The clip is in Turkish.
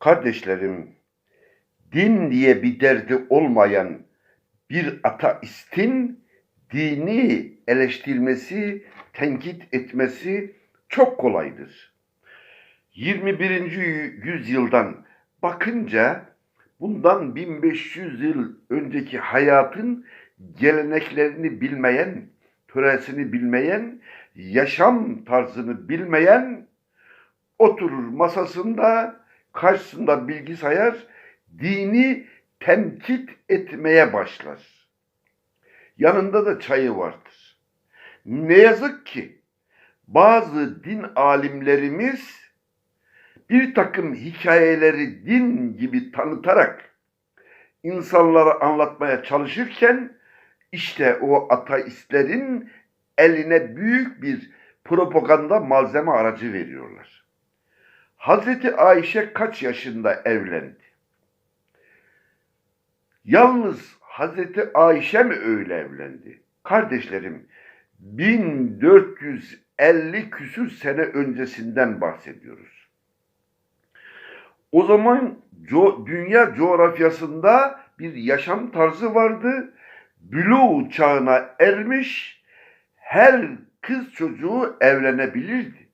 Kardeşlerim, din diye bir derdi olmayan bir ateistin dini eleştirmesi, tenkit etmesi çok kolaydır. 21. yüzyıldan bakınca bundan 1500 yıl önceki hayatın geleneklerini bilmeyen, töresini bilmeyen, yaşam tarzını bilmeyen oturur masasında karşısında bilgisayar dini tenkit etmeye başlar. Yanında da çayı vardır. Ne yazık ki bazı din alimlerimiz bir takım hikayeleri din gibi tanıtarak insanlara anlatmaya çalışırken işte o ateistlerin eline büyük bir propaganda malzeme aracı veriyorlar. Hazreti Ayşe kaç yaşında evlendi? Yalnız Hazreti Ayşe mi öyle evlendi? Kardeşlerim 1450 küsür sene öncesinden bahsediyoruz. O zaman co- dünya coğrafyasında bir yaşam tarzı vardı. Bülû çağına ermiş her kız çocuğu evlenebilirdi.